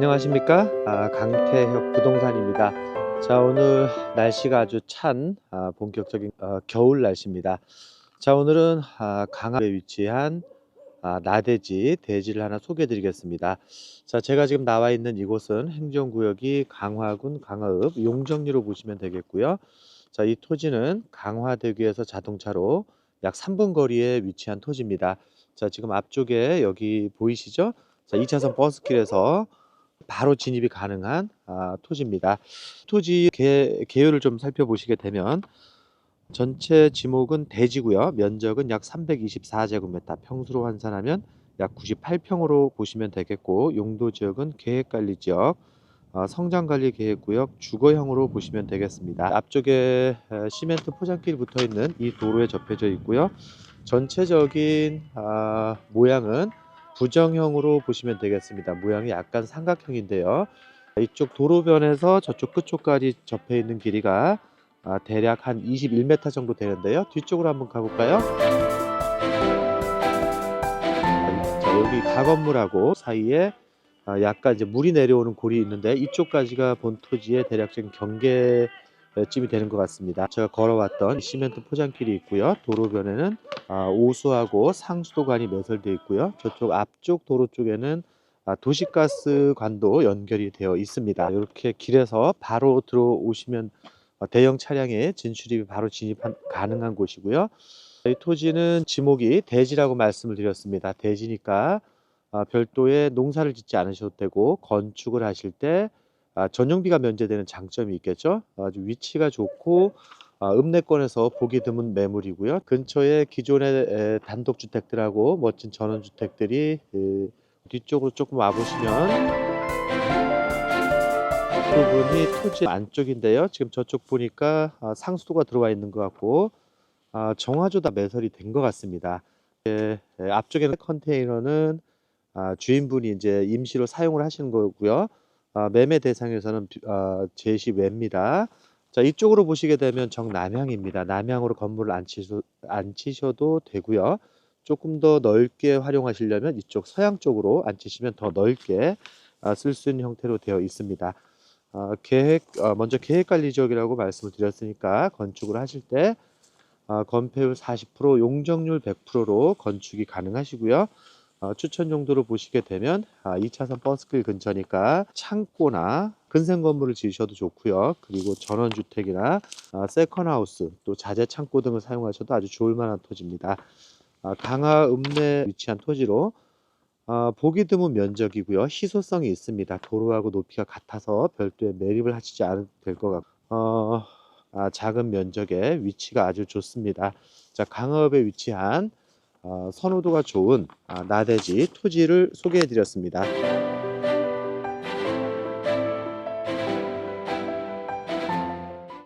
안녕하십니까? 아, 강태혁 부동산입니다. 자 오늘 날씨가 아주 찬 아, 본격적인 어, 겨울 날씨입니다. 자 오늘은 아, 강압에 위치한 아, 나대지 대지를 하나 소개해 드리겠습니다. 자 제가 지금 나와 있는 이곳은 행정구역이 강화군 강화읍 용정리로 보시면 되겠고요. 자 이 토지는 강화대교에서 자동차로 약 3분 거리에 위치한 토지입니다. 자 지금 앞쪽에 여기 보이시죠? 자 2차선 버스길에서 바로 진입이 가능한 아, 토지입니다. 토지 개, 개요를 좀 살펴보시게 되면 전체 지목은 대지고요. 면적은 약 324제곱미터, 평수로 환산하면 약 98평으로 보시면 되겠고 용도 지역은 계획관리 지역, 어, 성장관리 계획구역 주거형으로 보시면 되겠습니다. 앞쪽에 에, 시멘트 포장길 붙어 있는 이 도로에 접해져 있고요. 전체적인 아, 모양은 부정형으로 보시면 되겠습니다. 모양이 약간 삼각형인데요. 이쪽 도로변에서 저쪽 끝쪽까지 접해 있는 길이가 아, 대략 한 21m 정도 되는데요. 뒤쪽으로 한번 가볼까요? 자, 여기 가건물하고 사이에 아, 약간 이제 물이 내려오는 골이 있는데 이쪽까지가 본 토지의 대략적인 경계 쯤이 되는 것 같습니다. 제가 걸어왔던 시멘트 포장길이 있고요. 도로변에는 아, 오수하고 상수도관이 매설되어 있고요. 저쪽 앞쪽 도로 쪽에는 아, 도시가스 관도 연결이 되어 있습니다. 이렇게 길에서 바로 들어오시면 어, 대형 차량의 진출입이 바로 진입 가능한 곳이고요. 이 토지는 지목이 대지라고 말씀을 드렸습니다. 대지니까 아, 별도의 농사를 짓지 않으셔도 되고 건축을 하실 때 아, 전용비가 면제되는 장점이 있겠죠. 아주 위치가 좋고 아, 읍내권에서 보기 드문 매물이고요. 근처에 기존의 에, 단독주택들하고 멋진 전원주택들이 그, 뒤쪽으로 조금 와보시면 부분이 토지 안쪽인데요. 지금 저쪽 보니까 아, 상수도가 들어와 있는 것 같고 아, 정화조 다 매설이 된 것 같습니다. 예, 예, 앞쪽에 는 컨테이너는 아, 주인분이 이제 임시로 사용을 하시는 거고요. 아, 매매 대상에서는 비- 아, 제시 외입니다. 자, 이쪽으로 보시게 되면 정남향입니다. 남향으로 건물을 안, 치셔, 안 치셔도 되고요. 조금 더 넓게 활용하시려면 이쪽 서양 쪽으로 앉히시면 더 넓게 아, 쓸수 있는 형태로 되어 있습니다. 아, 계획, 어, 먼저 계획관리 지역이라고 말씀을 드렸으니까 건축을 하실 때 아, 건폐율 40%, 용적률 100%로 건축이 가능하시고요. 어, 추천 용도로 보시게 되면 아, 2차선 버스길 근처니까 창고나 근생 건물을 지으셔도 좋고요. 그리고 전원주택이나 아, 세컨하우스 또 자재 창고 등을 사용하셔도 아주 좋을 만한 토지입니다. 아, 강화 읍내에 위치한 토지로 아, 보기 드문 면적이고요. 희소성이 있습니다. 도로하고 높이가 같아서 별도의 매립을 하시지 않아도 될 것 같고 어, 아, 작은 면적에 위치가 아주 좋습니다. 자, 강화읍에 위치한 어, 선호도가 좋은 아, 나대지 토지를 소개해 드렸습니다.